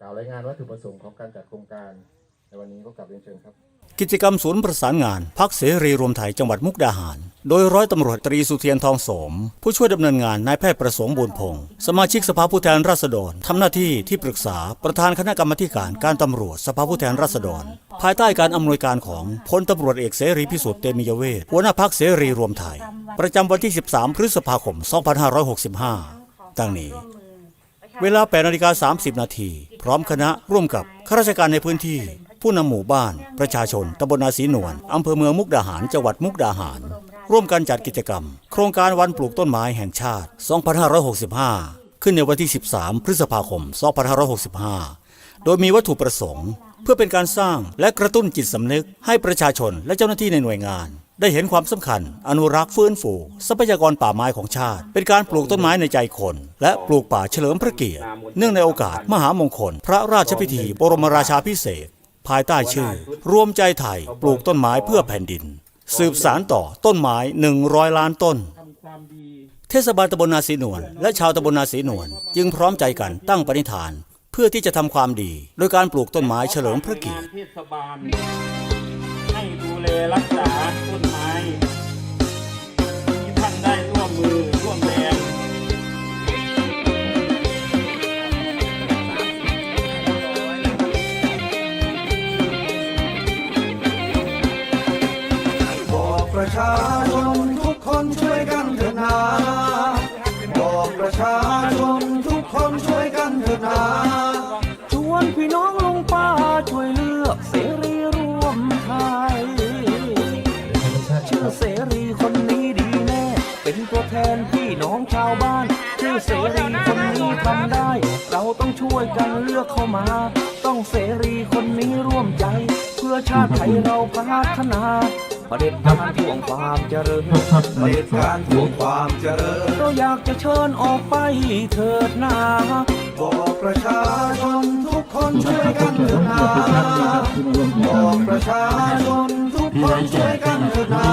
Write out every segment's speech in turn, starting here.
กล่าวรายงานวัตถุประสงค์ของการจัดโครงการในวันนี้ก็กลับเรียนเชิญครับ กิจกรรมศูนย์ประสานงานพักเสรีรวมไทยจังหวัดมุกดาหาร โดยร้อยตำรวจตรีสุเทียนทองสม ผู้ช่วยดำเนินงานนายแพทย์ประสงค์บุญพงศ์สมาชิกสภาผู้แทนราษฎรทำหน้าที่ที่ปรึกษาประธานคณะกรรมการการตำรวจสภาผู้แทนราษฎร ภายใต้การอำนวยการของพลตำรวจเอกเสรีพิสุทธิ์เตมียเวทหัวหน้าพักเสรีรวมไทย ประจำวันที่ 13 พฤษภาคม 2565ดังนี้ เวลา8นาฬิกา30 นาที พร้อมคณะร่วมกับข้าราชการในพื้นที่ ผู้นำหมู่บ้าน ประชาชนตำบลนาศีนวลอำเภอเมืองมุกดาหาร จังหวัดมุกดาหาร ร่วมกันจัดกิจกรรม โครงการวันปลูกต้นไม้แห่งชาติ 2565 ขึ้นในวันที่ 13 พฤษภาคม 2565 โดยมีวัตถุประสงค์ เพื่อเป็นการสร้างและกระตุ้นจิตสำนึกให้ประชาชนและเจ้าหน้าที่ในหน่วยงาน ได้เห็นความสำคัญ อนุรักษ์ฟื้นฟู ทรัพยากรป่าไม้ของชาติ เป็นการปลูกต้นไม้ในใจคน และปลูกป่าเฉลิมพระเกียรติ เนื่องในโอกาสมหามงคล พระราชพิธี บรมราชาพิเศษภายใต้ชื่อ รวมใจไทย ปลูกต้นไม้เพื่อแผ่นดิน สืบสารต่อต้นไม้ 100 ล้านต้น เทศบาลตำบลนาศีนวลและชาวตำบลนาศีนวลจึงพร้อมใจกันตั้งปณิธาน เพื่อที่จะทำความดี โดยการปลูกต้นไม้เฉลิมพระเกียรติ ให้ดูแลรักษาต้นไม้ที่ท่านได้ร่วมมือร่วมแรงบอกประชา ชาวบ้าน ชื่อเสรีคนนี้ทำได้ เราต้องช่วยกันเลือกเข้ามา ต้องเสรีคนนี้ร่วมใจ เพื่อชาติไทยเราพัฒนาประเด็จการทวงความเจริญประเด็จการทวงความเจริญเราอยากจะเชิญออกไปเถิดนาบอกประชาชนทุกคนช่วยกันเถิดนาบอกประชาชนทุกคนช่วยกันเถิดนา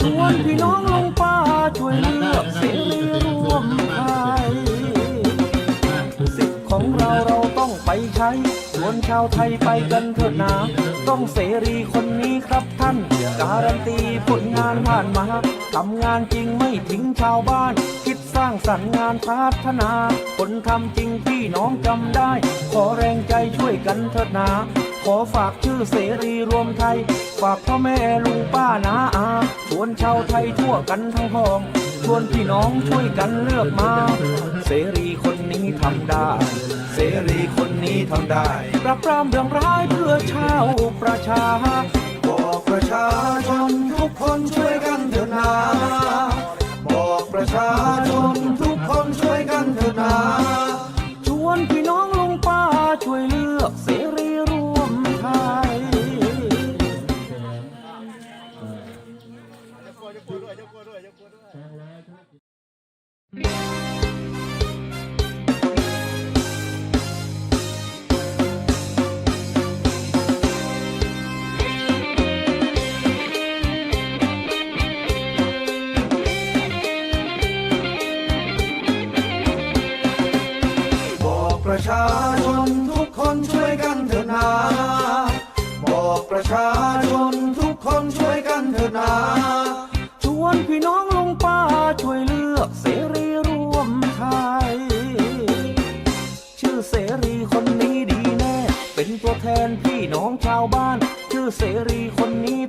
ชวนพี่น้องลงป้า ช่วยเลือกเสรีร่วมไทยสิทธิ์ของเราเราต้องไปใช้ชวนชาวไทยไปกันเถิดนาต้องเสรีคนนี้ครับท่านการันตีผลงานผ่านมาทำงานจริงไม่ทิ้งชาวบ้าน คิดสร้างสรรค์งานพัฒนา คนทำจริงพี่น้องจำได้ ขอแรงใจช่วยกันเถิดนา อฝากชื่อเสรีรวมไทย ฝากพ่อแม่ลุงป้านาอา ชวนชาวไทยทั่วกันทั้งห้อง ชวนพี่น้องช่วยกันเลือกมา เสรีคนนี้ทำได้ เสรีคนนี้ทำได้ ปรับปรามเรื่องร้ายเพื่อชาวประชา บอกประชาชนทุกคนช่วยกันเถิดนาบอกประชาชน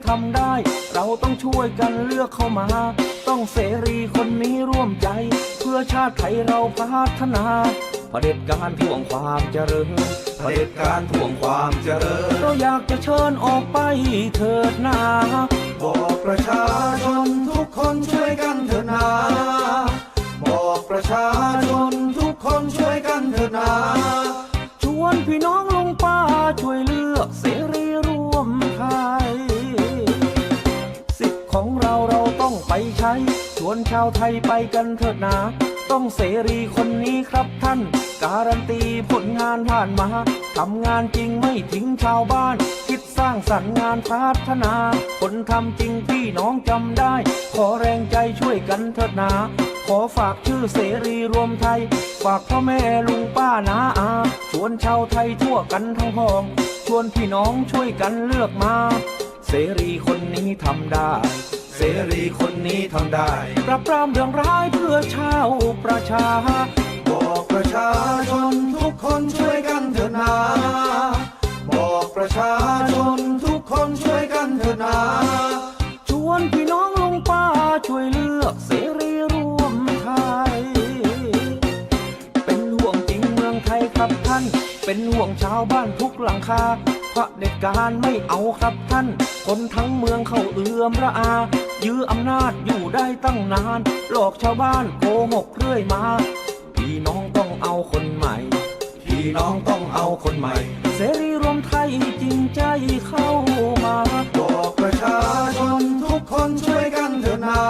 ทำได้ เราต้องช่วยกันเลือกเข้ามา ต้องเสรีคนนี้ร่วมใจ เพื่อชาติไทยเราพัฒนาเผด็จการทวงความเจริญเผด็จการทวงความเจริญ เราอยากจะเชิญออกไปเถิดนาบอกประชาชนทุ ไปใช้ชวนชาวไทยไปกันเถิดนาต้องเสรีคนนี้ครับท่าน การันตีผลงานผ่านมาทำงานจริงไม่ทิ้งชาวบ้าน คิดสสร้างสรรค์งานพัฒนา คนทำจริงพี่น้องจำได้ ขอแรงใจช่วยกันเถิดนาขอฝากชื่อเสรีรวมไทย ฝากพ่อแม่ลุงป้านาอา ชวนชาวไทยทั่วกันทั้งห้อง ชวนพี่น้องช่วยกันเลือกมา เสรีคนนี้ทำได้ เสรีคนนี้ทำได้ ปรับปรามเรื่องร้ายเพื่อชาวประชา บอกประชาชนทุกคนช่วยกันเถิดนาบอกประชาชนทุกคนช่วยกันเถิดนาชวนพี่น้องลงป้าช่วยเลือกเสรีรวมไทย เป็นห่วงจริงเมืองไทยครับท่าน เป็นห่วงชาวบ้านทุกหลังคาพ ระเด็จการไม่เอาครับท่าน คนทั้งเมืองเขาเอื้อมระอา ยื้ออำนาจอยู่ได้ตั้งนาน หลอกชาวบ้านโกหกเรื่อยมา พี่น้องต้องเอาคนใหม่ พี่น้องต้องเอาคนใหม่ เสรีรวมไทยจริงใจเข้ามาบอกประชาชนทุกคนช่วยกันเถิดนา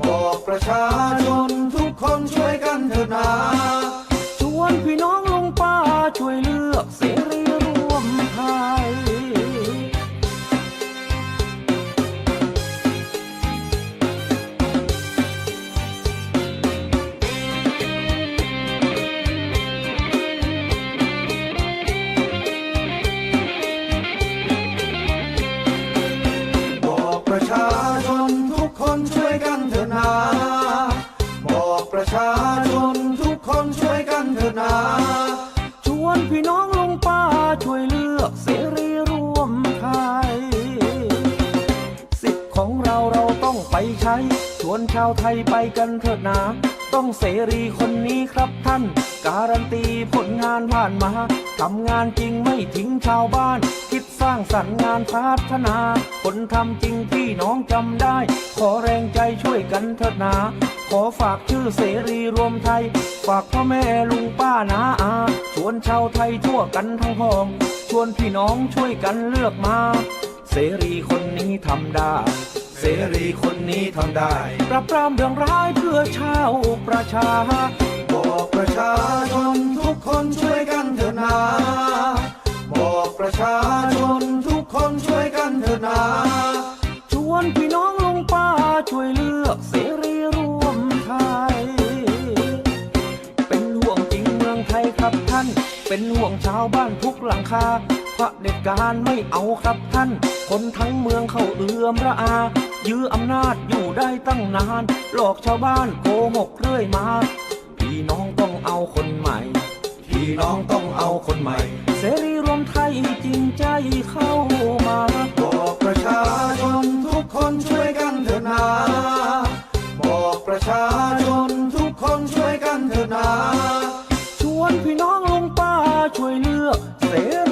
บอกประชาชนทุกคนช่วยกันเถิดนาชวนพี่น้องลงป้าช่วยเลือกเสรี ชาชนทุกคนช่วยกันเถิดนาชวนพี่น้องลงป้าช่วยเลือกเสรีรวมไทย สิทธิ์ของเราเราต้องไปใช้ ชวนชาวไทยไปกันเถิดนาต้องเสรีคนนี้ครับท่าน การันตีผลงานผ่านมาทำงานจริงไม่ทิ้งชาวบ้าน สร้างสรรค์งานพัฒนา คนทำจริงพี่น้องจำได้ ขอแรงใจช่วยกันเถิดนาขอฝากชื่อเสรีรวมไทย ฝากพ่อแม่ลุงป้านาอา ชวนชาวไทยทั่วกันทั้งห้อง ชวนพี่น้องช่วยกันเลือกมา เสรีคนนี้ทำได้ เสรีคนนี้ทำได้ ปรับปรามเรื่องร้ายเพื่อชาวประชา ครับท่าน เป็นห่วงชาวบ้านทุกหลังคาพระเด็จการไม่เอาครับท่าน คนทั้งเมืองเขาเอื้อมระอา ยื้ออำนาจอยู่ได้ตั้งนาน หลอกชาวบ้านโกหกเรื่อยมา พี่น้องต้องเอาคนใหม่ พี่น้องต้องเอาคนใหม่ เสรีรวมไทยจริงใจเข้ามา น้องลุงป้าช่วยเลือกเสรี